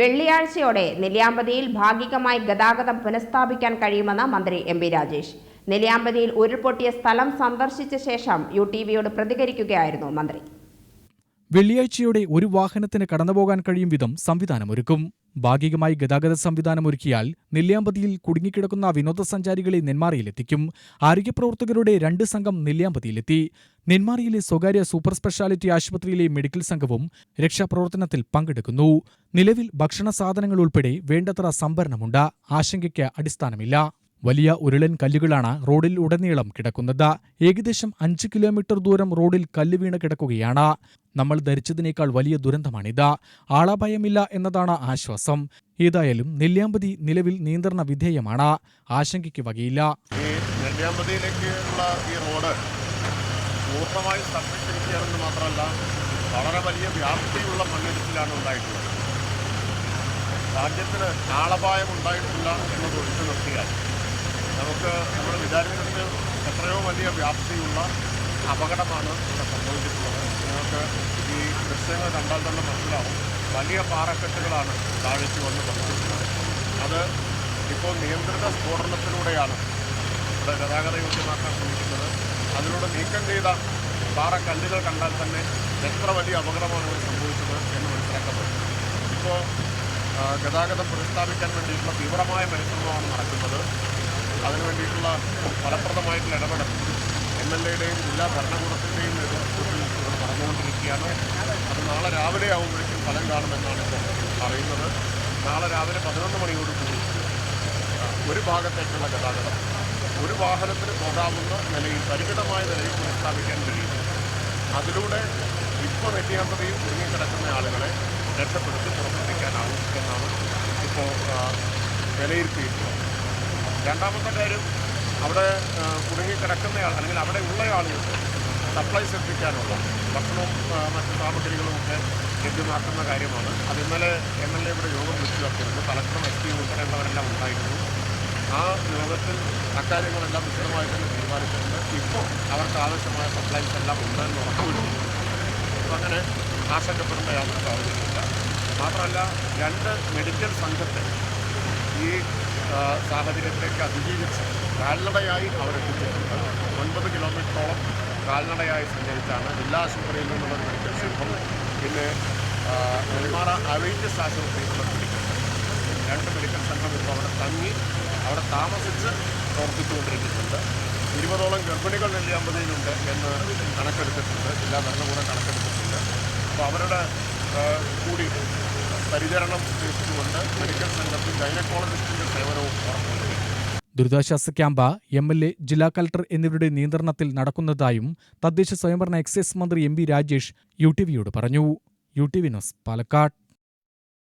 വെള്ളിയാഴ്ചയോടെ നെല്ലിയാമ്പതിയിൽ ഭാഗികമായി ഗതാഗതം പുനഃസ്ഥാപിക്കാൻ കഴിയുമെന്ന് മന്ത്രി എം പി രാജേഷ്. നെല്ലിയാമ്പതിയിൽ ഉരുൾപൊട്ടിയ സ്ഥലം സന്ദർശിച്ച ശേഷം യു ടി വിയോട് പ്രതികരിക്കുകയായിരുന്നു മന്ത്രി. വെള്ളിയാഴ്ചയോടെ ഒരു വാഹനത്തിന് കടന്നുപോകാൻ കഴിയും വിധം സംവിധാനമൊരുക്കും. ഭാഗികമായി ഗതാഗത സംവിധാനമൊരുക്കിയാൽ നെല്ലിയാമ്പതിയിൽ കുടുങ്ങിക്കിടക്കുന്ന വിനോദസഞ്ചാരികളെ നെന്മാറയിലെത്തിക്കും. ആരോഗ്യപ്രവർത്തകരുടെ രണ്ട് സംഘം നെല്ലിയാമ്പതിയിലെത്തി. നെന്മാറയിലെ സ്വകാര്യ സൂപ്പർ സ്പെഷ്യാലിറ്റി ആശുപത്രിയിലെ മെഡിക്കൽ സംഘവും രക്ഷാപ്രവർത്തനത്തിൽ പങ്കെടുക്കുന്നു. നിലവിൽ ഭക്ഷണ സാധനങ്ങൾ ഉൾപ്പെടെ വേണ്ടത്ര സംഭരണമുണ്ട്. ആശങ്കയ്ക്ക് അടിസ്ഥാനമില്ല. വലിയ ഉരുളൻ കല്ലുകളാണ് റോഡിൽ ഉടനീളം കിടക്കുന്നത്. ഏകദേശം അഞ്ച് കിലോമീറ്റർ ദൂരം റോഡിൽ കല്ല് വീണ് കിടക്കുകയാണ്. നമ്മൾ ധരിച്ചതിനേക്കാൾ വലിയ ദുരന്തമാണിത്. ആളഭയമില്ല എന്നതാണ് ആശ്വാസം. ഏതായാലും നെല്ലിയാമ്പതി നിലവിൽ നിയന്ത്രണ വിധേയമാണ്. ആശങ്കയ്ക്ക് വകയില്ല. നെല്ലിയാമ്പതിയിലേക്കുള്ള ഈ റോഡ് പൂർണമായി സംരക്ഷിച്ചിരിക്കുകയാണെന്ന് മാത്രമല്ല വളരെ വലിയ വ്യാപ്തിയുള്ള മണ്ണിടിച്ചിലാണ് ഉണ്ടായിട്ടുള്ളത്. രാജ്യത്തിന് ആളപായം ഉണ്ടായിട്ടില്ല എന്നത് ഒഴിച്ചു നിർത്തിയാൽ നമുക്ക് നമ്മൾ വിചാരിക്കുന്നത് എത്രയോ വലിയ വ്യാപ്തിയുള്ള അപകടമാണ് ഇവിടെ സംഭവിച്ചിട്ടുള്ളത്. നിങ്ങൾക്ക് ഈ ദൃശ്യങ്ങൾ കണ്ടാൽ തന്നെ മനസ്സിലാവും. വലിയ പാറക്കെട്ടുകളാണ് താഴേക്ക് വന്ന് പതിച്ചിട്ടുള്ളത്. അത് ഇപ്പോൾ നിയന്ത്രിത സ്ഫോടനത്തിലൂടെയാണ് ഇവിടെ ഗതാഗത യോഗ്യമാക്കാൻ ശ്രമിക്കുന്നത്. അതിലൂടെ നീക്കം ചെയ്ത പാറക്കല്ലുകൾ കണ്ടാൽ തന്നെ എത്ര വലിയ അപകടമാണ് ഇവിടെ സംഭവിച്ചത് എന്ന് മനസ്സിലാക്കാൻ പറ്റും ഇപ്പോൾ ഗതാഗതം പുനഃസ്ഥാപിക്കാൻ വേണ്ടിയിട്ടുള്ള തീവ്രമായ പരിശ്രമമാണ് നടക്കുന്നത്. അതിനു വേണ്ടിയിട്ടുള്ള ഫലപ്രദമായിട്ടുള്ള ഇടപെടൽ എം എൽ എയുടെയും ജില്ലാ ഭരണകൂടത്തിന്റെയും നേതൃത്വത്തിൽ നടന്നുകൊണ്ടിരിക്കുകയാണ്. അത് നാളെ രാവിലെ ആകുമ്പോഴേക്കും ഫലം കാണുമെന്നാണ് ഇപ്പോൾ പറയുന്നത്. നാളെ രാവിലെ പതിനൊന്ന് മണിയോടുകൂടി കൂടി ഒരു ഭാഗത്തേക്കുള്ള ഗതാഗതം ഒരു വാഹനത്തിന് പോകാവുന്ന നിലയിൽ പരിമിതമായ നിലയിൽ പുനഃസ്ഥാപിക്കാൻ കഴിയും. അതിലൂടെ ഇപ്പോൾ നെല്ലിയാമ്പതിയിൽ കുടുങ്ങിക്കിടക്കുന്ന ആളുകളെ രക്ഷപ്പെടുത്തി പുറത്തെത്തിക്കാനാവും എന്നാണ് ഇപ്പോൾ വിലയിരുത്തിയിട്ടുള്ളത് രണ്ടാമത്തെ കാര്യം അവിടെ ആ, കുടുങ്ങിക്കിടക്കുന്നയാൾ അല്ലെങ്കിൽ അവിടെ ഉള്ള ആളുകൾക്ക് സപ്ലൈസ് എത്തിക്കാനുള്ള ഭക്ഷണവും മറ്റു സാമഗ്രികളും ഒക്കെ ലഭ്യമാക്കുന്ന കാര്യമാണ്. അത് ഇന്നലെ എം എൽ എ ഇവിടെ യോഗം വിളിച്ചു ചേർത്തിരുന്നു കളക്ടറും എസ് പി ഉൾപ്പെടെയുള്ളവരെല്ലാം ഉണ്ടായിരുന്നു. ആ യോഗത്തിൽ അക്കാര്യങ്ങളെല്ലാം വിശദമായിട്ട് തന്നെ തീരുമാനിച്ചിട്ടുണ്ട്. ഇപ്പോൾ അവർക്ക് ആവശ്യമായ സപ്ലൈസ് എല്ലാം ഉണ്ടെന്ന് ഉറപ്പുവരുന്നു അപ്പോൾ അങ്ങനെ ആശങ്കപ്പെടേണ്ട യാതൊരു സാഹചര്യമില്ല മാത്രമല്ല രണ്ട് മെഡിക്കൽ സംഘത്തെ ഈ സാഹചര്യത്തിലേക്ക് അതിജീവിച്ച് കാൽനടയായി അവരെത്തിച്ചേർന്നത് ഒൻപത് കിലോമീറ്ററോളം കാൽനടയായി സഞ്ചരിച്ചാണ് ജില്ലാ ആശുപത്രിയിൽ നിന്നുള്ള മെഡിക്കൽ സംഘം പിന്നെ നെന്മാറ അവൈറ്റസ് ആശുപത്രിയിൽ നിന്നുള്ള മെഡിക്കൽ സംഘം. രണ്ട് മെഡിക്കൽ സംഘം ഇപ്പോൾ അവിടെ തങ്ങി അവിടെ താമസിച്ച് പ്രവർത്തിച്ചുകൊണ്ടിരിക്കുന്നുണ്ട്. ഇരുപതോളം ഗർഭിണികൾ നെല്ലിയാമ്പതിയിലുണ്ട് എന്ന് കണക്കെടുത്തിട്ടുണ്ട്. ജില്ലാ ഭരണകൂടം കണക്കെടുത്തിട്ടുണ്ട്. അപ്പോൾ അവരുടെ കൂടി പരിചരണം ഉദ്ദേശിച്ചുകൊണ്ട് മെഡിക്കൽ സംഘത്തിൽ ഗൈനക്കോളജിസ്റ്റിന്റെ സേവനവും ദുരിതാശ്വാസ ക്യാമ്പ് എം എൽ എ ജില്ലാ കലക്ടർ എന്നിവരുടെ നിയന്ത്രണത്തിൽ നടക്കുന്നതായും തദ്ദേശ സ്വയംഭരണ എക്സൈസ് മന്ത്രി M V Rajesh U T വിയോട് പറഞ്ഞു. U T V news Palakkad.